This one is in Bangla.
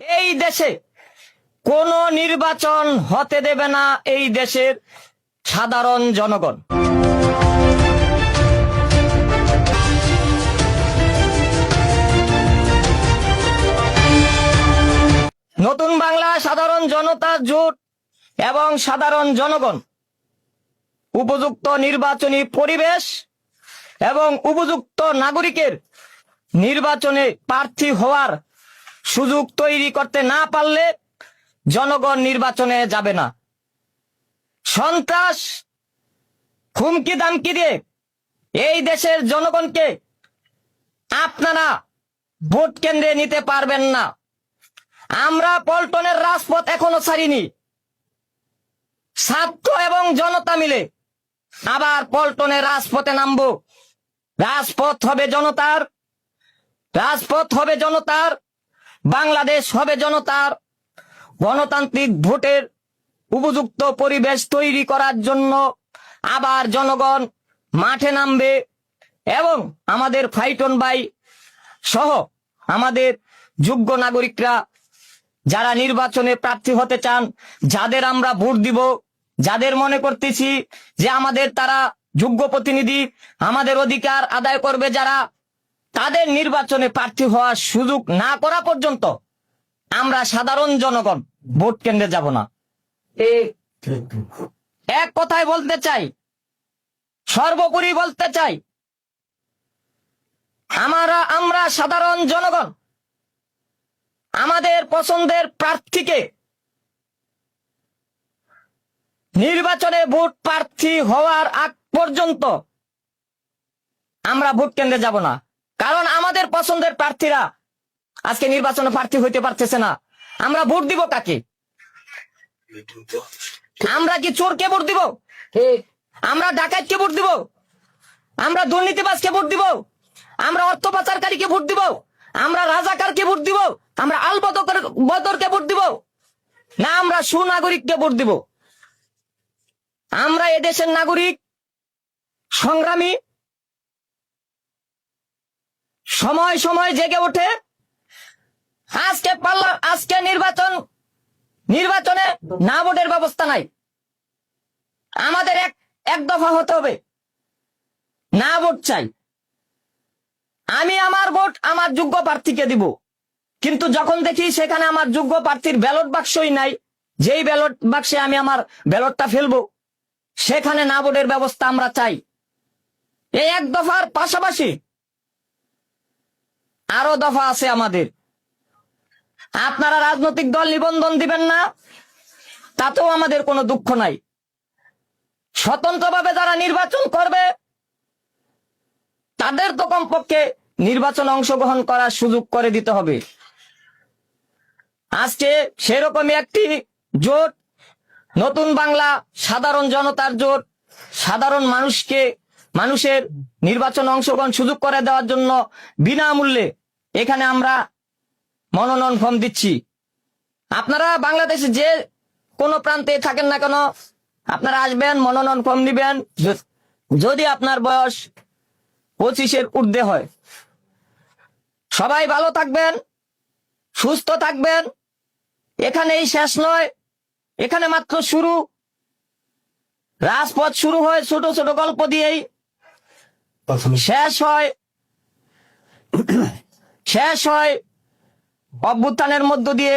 এই দেশে কোন নির্বাচন হতে দেবে না এই দেশের সাধারণ জনগণ। নতুন বাংলা সাধারণ জনতা জোট এবং সাধারণ জনগণ, উপযুক্ত নির্বাচনী পরিবেশ এবং উপযুক্ত নাগরিকের নির্বাচনে প্রার্থী হওয়ার সুযোগ তৈরি করতে না পারলে জনগণ নির্বাচনে যাবে না। সন্ত্রাস, হুমকি দামকি দিয়ে এই দেশের জনগণকে আপনারা ভোট কেন্দ্রে নিতে পারবেন না। আমরা পল্টনের রাজপথ এখনও ছাড়িনি। ছাত্র এবং জনতা মিলে আবার পল্টনের রাজপথে নামবো। রাজপথ হবে জনতার, রাজপথ হবে জনতার বাংলাদেশ হবে জনতার গণতান্ত্রিক ভোটের উপযুক্ত পরিবেশ তৈরি করার জন্য আবার জনগণ মাঠে নামবে এবং আমাদের ফাইটন বাই সহ আমাদের যোগ্য নাগরিকরা যারা নির্বাচনে প্রার্থী হতে চান, যাদের আমরা ভোট দিব, যাদের মনে করতেছি যে আমাদের তারা যোগ্য প্রতিনিধি, আমাদের অধিকার আদায় করবে যারা তাদের নির্বাচনে প্রার্থী হওয়ার সুযোগ না করা পর্যন্ত আমরা সাধারণ জনগণ ভোট কেন্দ্রে যাব না। এক কথায় বলতে চাই সর্বোপরি বলতে চাই আমরা আমরা সাধারণ জনগণ আমাদের পছন্দের প্রার্থীকে নির্বাচনে ভোট প্রার্থী হওয়ার আগ পর্যন্ত আমরা ভোট কেন্দ্রে যাব না। কারণ আমাদের পছন্দের প্রার্থীরা আজকে নির্বাচনে প্রার্থী হইতে পারতেছে না। আমরা ভোট দিব কাকে? আমরা কি চোরকে ভোট দিব? আমরা ডাকাতকে ভোট দিব? আমরা দুর্নীতিবাজকে ভোট দিব? আমরা অর্থ পাচারকারীকে ভোট দিব? আমরা রাজাকারকে ভোট দিব? আমরা আল বদর বদরকে ভোট দিব? না আমরা সুনাগরিককে ভোট দিব। আমরা এদেশের নাগরিক সংগ্রামী সময় সময় জেগে ওঠে। আজকে পাল্লা আজকে নির্বাচন, নির্বাচনে না ভোটের ব্যবস্থা নাই। আমাদের এক এক দফা হতে হবে। না ভোট চাই। আমি আমার ভোট আমার যোগ্য প্রার্থীকে দিব। কিন্তু যখন দেখি সেখানে আমার যোগ্য প্রার্থীর ব্যালট বাক্সই নাই, যেই ব্যালট বাক্সে আমি আমার ব্যালটটা ফেলব, সেখানে না ভোটের ব্যবস্থা আমরা চাই। এই এক দফার পাশাপাশি আরও দফা আছে আমাদের। আপনারা রাজনৈতিক দল নিবন্ধন দিবেন না, তাতেও আমাদের কোনো দুঃখ নাই। স্বতন্ত্রভাবে যারা নির্বাচন করবে, তাদের তো কমপক্ষে নির্বাচন অংশগ্রহণ করার সুযোগ করে দিতে হবে। আজকে সেরকমই একটি জোট, নতুন বাংলা, সাধারণ জনতার জোট, সাধারণ মানুষকে, মানুষের নির্বাচন অংশগ্রহণ সুযোগ করে দেওয়ার জন্য বিনামূল্যে এখানে আমরা মনোনয়ন ফর্ম দিচ্ছি। আপনারা বাংলাদেশে যে কোনো প্রান্তে থাকেন না কেন আপনারা আসবেন মনোনয়ন ফর্ম নিবেন যদি আপনার বয়স পঁচিশের ঊর্ধ্বে হয়। সবাই ভালো থাকবেন সুস্থ থাকবেন এখানেই শেষ নয় এখানে মাত্র শুরু। রাজপথ শুরু হয় ছোট ছোট গল্প দিয়েই শেষ হয়। শেষ হয় অভ্যুত্থানের মধ্য দিয়ে